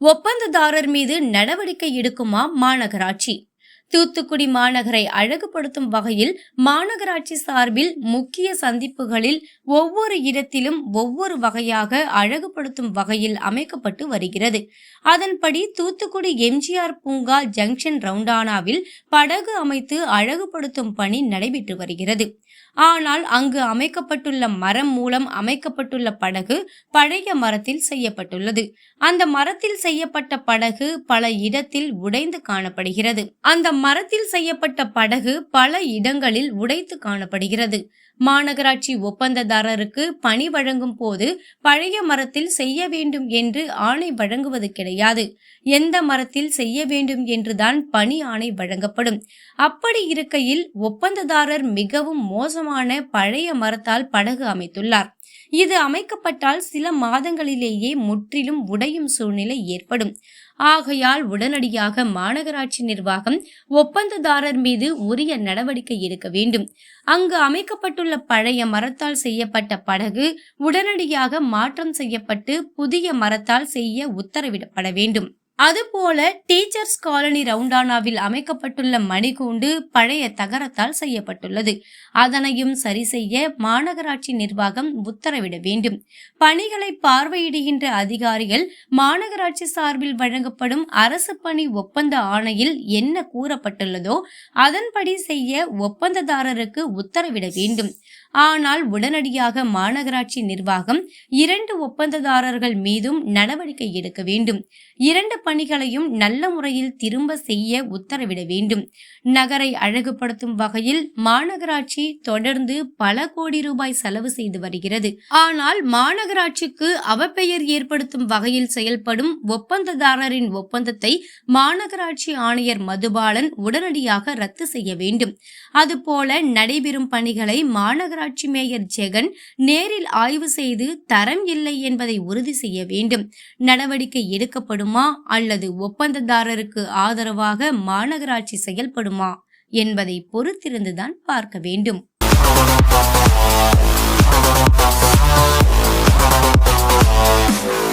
ஒப்பந்ததாரர் மீது நடவடிக்கை எடுக்குமா மாநகராட்சி? தூத்துக்குடி மாநகரை அழகுபடுத்தும் வகையில் மாநகராட்சி சார்பில் முக்கிய சந்திப்புகளில் ஒவ்வொரு இடத்திலும் ஒவ்வொரு வகையாக அழகுபடுத்தும் வகையில் அமைக்கப்பட்டு வருகிறது. அதன்படி தூத்துக்குடி எம்ஜிஆர் பூங்கா ஜங்ஷன் ரவுண்டானாவில் படகு அமைத்து அழகுபடுத்தும் பணி நடைபெற்று வருகிறது. ஆனால் அங்கு அமைக்கப்பட்டுள்ள மரம் மூலம் அமைக்கப்பட்டுள்ள படகு பழைய மரத்தில் செய்யப்பட்டுள்ளது. அந்த மரத்தில் செய்யப்பட்ட படகு பல இடத்தில் உடைந்து காணப்படுகிறது. அந்த மரத்தில் செய்யப்பட்ட படகு பல இடங்களில் உடைத்து காணப்படுகிறது. மாநகராட்சி ஒப்பந்ததாரருக்கு பணி வழங்கும் போது பழைய மரத்தில் செய்ய வேண்டும் என்று ஆணை வழங்குவது கிடையாது. எந்த மரத்தில் செய்ய வேண்டும் என்றுதான் பணி ஆணை வழங்கப்படும். அப்படி இருக்கையில் ஒப்பந்ததாரர் மிகவும் மோசமான பழைய மரத்தால் படகு அமைத்துள்ளார். இது அமைக்கப்பட்டால் சில மாதங்களிலேயே முற்றிலும் உடையும் சூழ்நிலை ஏற்படும். ஆகையால் உடனடியாக மாநகராட்சி நிர்வாகம் ஒப்பந்ததாரர் மீது உரிய நடவடிக்கை எடுக்க வேண்டும். அங்கு அமைக்கப்பட்டுள்ள பழைய மரத்தால் செய்யப்பட்ட படகு உடனடியாக மாற்றம் செய்யப்பட்டு புதிய மரத்தால் செய்ய உத்தரவிடப்பட வேண்டும். அதுபோல டீச்சர்ஸ் காலனி ரவுண்டானாவில் அமைக்கப்பட்டுள்ள மணிகூண்டு பழைய தகரத்தால் செய்யப்பட்டுள்ளது. அதனையும் சரி செய்ய மாநகராட்சி நிர்வாகம் உத்தரவிட வேண்டும். பணிகளை பார்வையிடுகின்ற அதிகாரிகள் மாநகராட்சி சார்பில் வழங்கப்படும் அரசு பணி ஒப்பந்த ஆணையில் என்ன கூறப்பட்டுள்ளதோ அதன்படி செய்ய ஒப்பந்ததாரருக்கு உத்தரவிட வேண்டும். ஆனால் உடனடியாக மாநகராட்சி நிர்வாகம் இரண்டு ஒப்பந்ததாரர்கள் மீதும் நடவடிக்கை எடுக்க வேண்டும். இரண்டு பணிகளையும் நல்ல முறையில் திரும்ப செய்ய உத்தரவிட வேண்டும். நகரை அழகுபடுத்தும் வகையில் மாநகராட்சி தொடர்ந்து பல கோடி ரூபாய் செலவு செய்து வருகிறது. ஆனால் மாநகராட்சிக்கு அவப்பெயர் ஏற்படுத்தும் வகையில் செயல்படும் ஒப்பந்ததாரரின் ஒப்பந்தத்தை மாநகராட்சி ஆணையர் மதுபாலன் உடனடியாக ரத்து செய்ய வேண்டும். அதுபோல நடைபெறும் பணிகளை மாநகராட்சி மேயர் ஜெகன் நேரில் ஆய்வு செய்து தரம் இல்லை என்பதை உறுதி செய்ய வேண்டும். நடவடிக்கை எடுக்கப்படுமா? அல்லது ஒப்பந்ததாரருக்கு ஆதரவாக மாநகராட்சி செயல்படுமா என்பதை பொறுத்திருந்துதான் பார்க்க வேண்டும் Yeah.